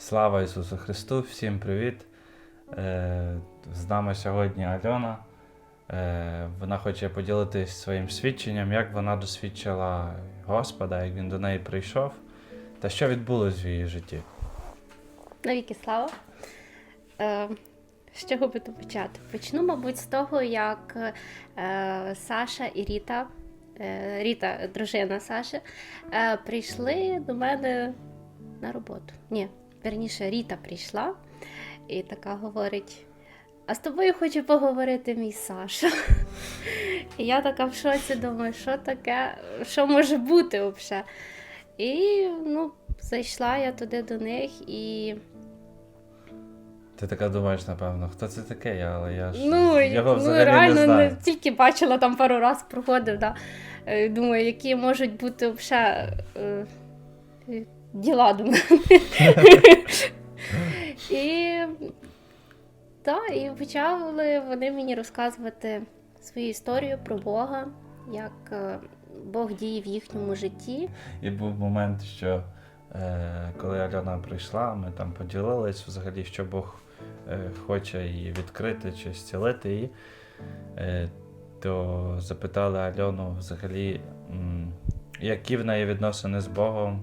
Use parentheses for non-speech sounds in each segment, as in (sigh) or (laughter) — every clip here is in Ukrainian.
Слава Ісусу Христу! Всім привіт! Е, З нами сьогодні Альона. Е, Вона хоче поділитися своїм свідченням, як вона досвідчила Господа, як він до неї прийшов, та що відбулось в її житті. Навіки слава. Е, з чого би то почати? Почну, мабуть, з того, як Саша і Ріта, Ріта, дружина Саші, е, прийшли до мене на роботу. Ні, верніше, Ріта прийшла і така говорить. А з тобою хочу поговорити мій Саша. І я така в шоці думаю, що таке, що може бути взагалі. І ну, зайшла я туди до них і. Ти така думаєш, напевно, хто це такий, але я ж Ну, його ну взагалі реально не знаю. тільки бачила там пару разів проходив, да. Е, Думаю, які можуть бути взагалі е, е, діла до мене. (laughs) і, та, і почали вони мені розказувати свою історію про Бога, як е, Бог діє в їхньому житті. І був момент, що е, коли Альона прийшла, ми там поділились взагалі, що Бог е, хоче її відкрити чи зцілити її. Е, то запитали Альону взагалі, які в неї відносини з Богом,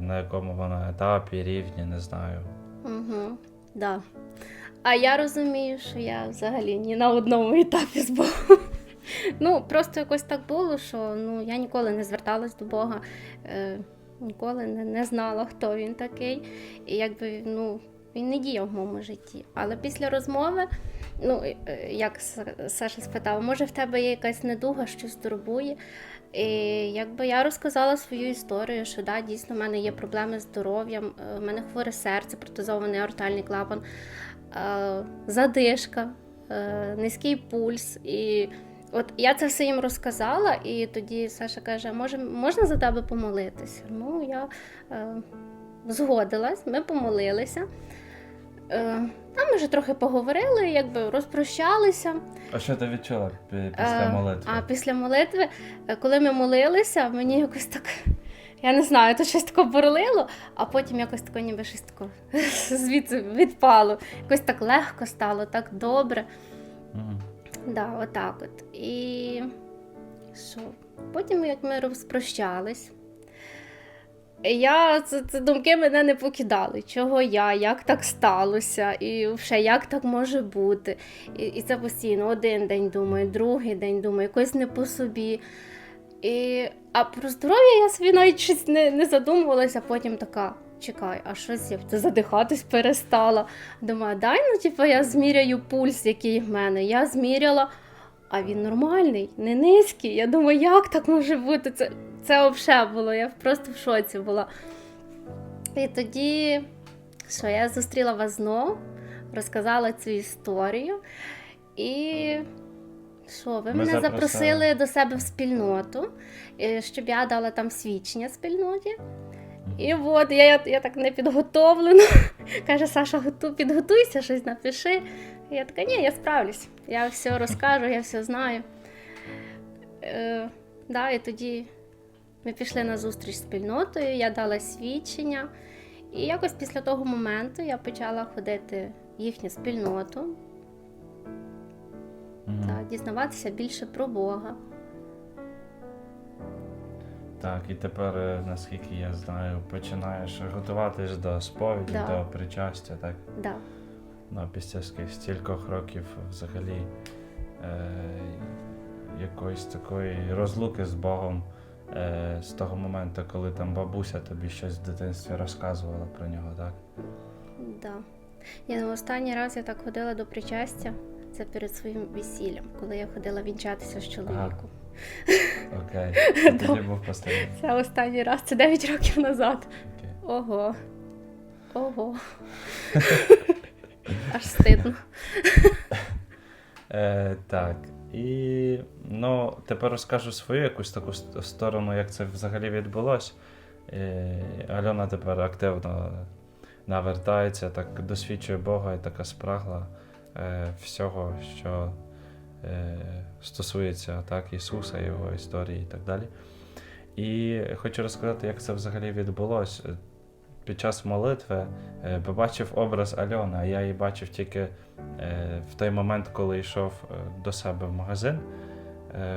на якому вона етапі, рівні, не знаю. Угу, да. А я розумію, що я взагалі ні на одному етапі з Богом. Ну, просто якось так було, що ну, я ніколи не зверталась до Бога, е, ніколи не, не знала, хто він такий. І якби ну, він не діяв в моєму житті. Але після розмови, ну, е, як Саша спитав, може в тебе є якась недуга, щось турбує. І якби я розказала свою історію, що да, дійсно в мене є проблеми з здоров'ям, е, в мене хворе серце, протезований аортальний клапан, е, задишка, е, низький пульс. І от я це все їм розказала, і тоді Саша каже: може, можна за тебе помолитися? Ну, я згодилась, ми помолилися. Е, там ми вже трохи поговорили, якби розпрощалися. А що ти відчула пі- після Е, молитви? А після молитви, е, коли ми молилися, мені якось так, я не знаю, то щось таке бурлило, а потім якось таке ніби щось таке звідси відпало. Якось так легко стало, так добре. Мгм. Да, отак от. І що? Потім, як ми розпрощались, я це, це думки мене не покидали. Чого я, як так сталося, і вже як так може бути. І, і це постійно один день думаю, другий день думаю, якось не по собі. І, а про здоров'я я собі навіть щось не, не задумувалася, потім така. Чекай, а щось я це задихатись перестала. Думаю, дай ну, типу, я зміряю пульс, який в мене. Я зміряла, а він нормальний, не низький. Я думаю, як так може бути? Це, це взагалі було, я просто в шоці була. І тоді, що я зустріла вас знову, розказала цю історію. І що, ви Ми мене запросили. запросили до себе в спільноту, е, щоб я дала там свідчення спільноті. І от я, я, я так не підготовлена. (laughs) Каже, Саша, готу, підготуйся, щось напиши. І я така, ні, я справлюсь. Я все розкажу, я все знаю. Е, да, і тоді ми пішли на зустріч з спільнотою, я дала свідчення. І якось після того моменту я почала ходити в їхню спільноту Мгм. та дізнаватися більше про Бога. Так, і тепер, е, наскільки я знаю, починаєш готуватись до сповіді, Да. до причастя, так? Да. Ну, після стількох років взагалі е, якоїсь такої розлуки з Богом е, з того моменту, коли там бабуся тобі щось в дитинстві розказувала про нього, так? Да. Я ну, останній раз я так ходила до причастя. Це перед своїм весіллям, коли я ходила вінчатися з чоловіком. Окей. (laughs) Да. Тоді був останній. Це останній раз, це 9 років назад. Окей. Ого. Ого. (laughs) Аж стидно. Е, так. І ну, тепер розкажу свою якусь таку сторону, як це взагалі відбулося. Е, Альона тепер активно навертається, так досвідчує Бога і така спрагла е, всього, що стосується так, Ісуса, Його історії і так далі. І хочу розказати, як це взагалі відбулося. Під час молитви е, побачив образ Альони, а я її бачив тільки е, в той момент, коли йшов е, до себе в магазин,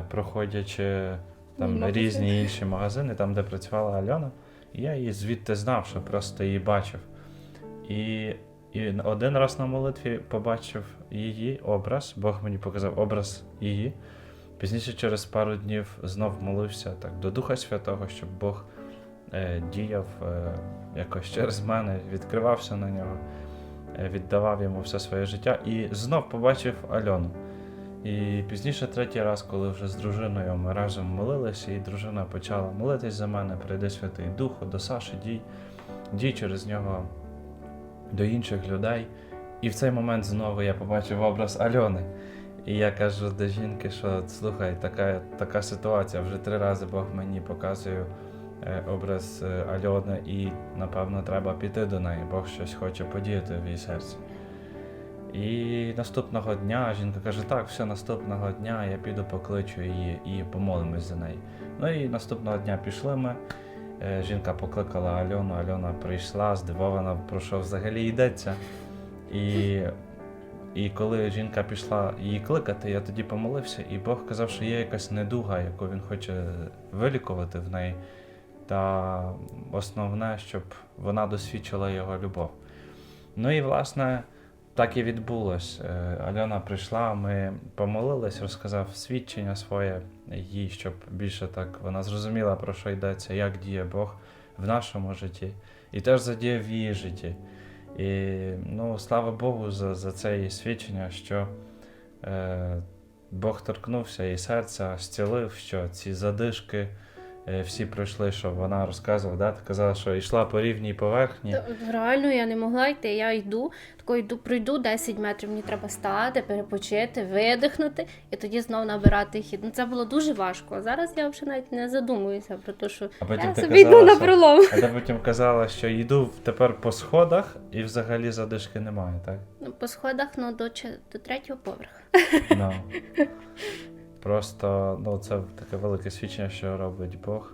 проходячи там магазин. різні інші магазини, там, де працювала Альона. І я її звідти знав, що просто її бачив. І, і один раз на молитві побачив її образ, Бог мені показав образ її. Пізніше, через пару днів, знов молився так до Духа Святого, щоб Бог діяв е, якось через мене, відкривався на нього, е, віддавав йому все своє життя і знов побачив Альону. І пізніше, третій раз, коли вже з дружиною ми разом молилися, і дружина почала молитись за мене, прийде Святий Дух, до Саші, дій, дій через нього до інших людей. І в цей момент знову я побачив образ Альони. І я кажу до жінки, що слухай, така, така ситуація. Вже три рази Бог мені показує е, образ е, Альони, і напевно треба піти до неї. Бог щось хоче подіяти в її серці. І наступного дня жінка каже: так, все, наступного дня я піду покличу її і помолимось за неї. Ну і наступного дня пішли ми. Е, Жінка покликала Альону, Альона прийшла, здивована, про що взагалі йдеться. І, і коли жінка пішла її кликати, я тоді помолився, і Бог казав, що є якась недуга, яку він хоче вилікувати в неї. Та основне, щоб вона досвідчила його любов. Ну і власне так і відбулось. Е, Альона прийшла, ми помолились, розказав свідчення своє їй, щоб більше так вона зрозуміла, про що йдеться, як діє Бог в нашому житті, і теж задіяв в її житті. І ну, слава Богу за, за це її свідчення, що е, Бог торкнувся її серця, зцілив, що ці задишки всі пройшли, що вона розказувала, да? ти казала, що йшла по рівній поверхні. Та, Реально я не могла йти. Я йду, тако йду, пройду 10 метрів, мені треба стати, перепочити, видихнути і тоді знову набирати хід. Ну це було дуже важко. А зараз я вже навіть не задумуюся про те, що А потім я ти собі йду казала, на що- А ти потім казала, що йду тепер по сходах і взагалі задишки немає, так? Ну, По сходах ну, до, до третього поверху. Ну. (laughs) Просто ну, це таке велике свідчення, що робить Бог.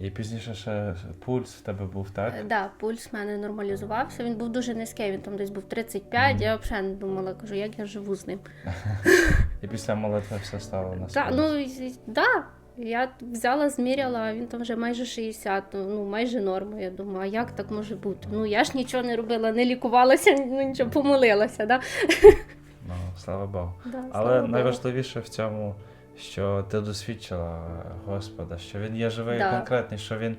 І пізніше ще пульс в тебе був, так? Е, Да, пульс в мене нормалізувався. Він був дуже низький, він там десь був 35, Мгм. я взагалі не думала, кажу, як я живу з ним. (laughs) І після молитви все стало на Так, ну да. Я взяла, зміряла, а він там вже майже 60, ну майже норма. Я думаю, а як так може бути? Ну я ж нічого не робила, не лікувалася, ну нічого помилилася. Да? (laughs) Ну, слава Богу. Да, слава Але Богу. найважливіше в цьому, що ти досвідчила Господа, що Він є живий Да. і конкретний, що Він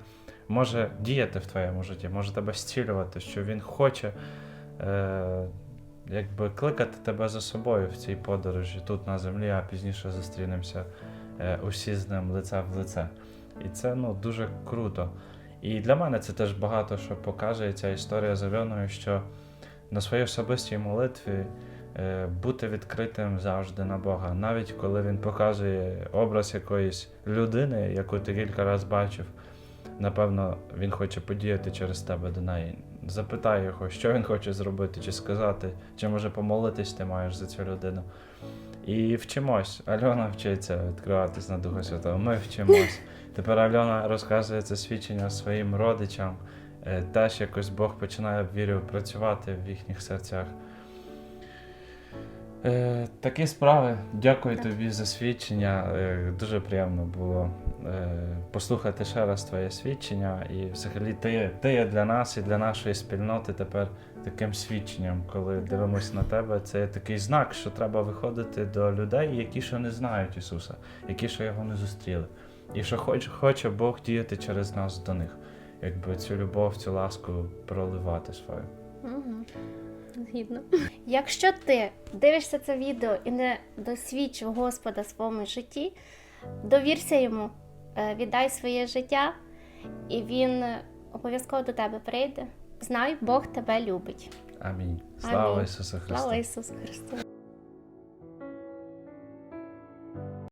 може діяти в твоєму житті, може тебе зцілювати, що Він хоче е, якби кликати тебе за собою в цій подорожі тут на землі, а пізніше зустрінемося е, усі з ним лице в лице. І це ну, дуже круто. І для мене це теж багато що покаже ця історія з Альоною, що на своїй особистій молитві бути відкритим завжди на Бога. Навіть коли він показує образ якоїсь людини, яку ти кілька разів бачив, напевно, він хоче подіяти через тебе до неї. Запитай його, що він хоче зробити, чи сказати, чи може помолитись ти маєш за цю людину. І вчимось. Альона вчиться відкриватись на Духа Святого. Ми вчимось. (laughs) Тепер Альона розказує це свідчення своїм родичам. Е, Теж якось Бог починає вірю працювати в їхніх серцях. Е, такі справи. Дякую Так. тобі за свідчення. Е, дуже приємно було е, послухати ще раз твоє свідчення. І взагалі ти, є- ти є для нас і для нашої спільноти тепер таким свідченням, коли Так. дивимося на тебе. Це такий знак, що треба виходити до людей, які ще не знають Ісуса, які ще його не зустріли. І що хоче, хоче Бог діяти через нас до них, якби цю любов, цю ласку проливати свою. Згідно. Якщо ти дивишся це відео і не досвідчив Господа в своєму житті, довірся йому, е, віддай своє життя, і він обов'язково до тебе прийде. Знай, Бог тебе любить. Амінь. Слава Амінь. Ісусу Христу! Слава Ісусу Христу!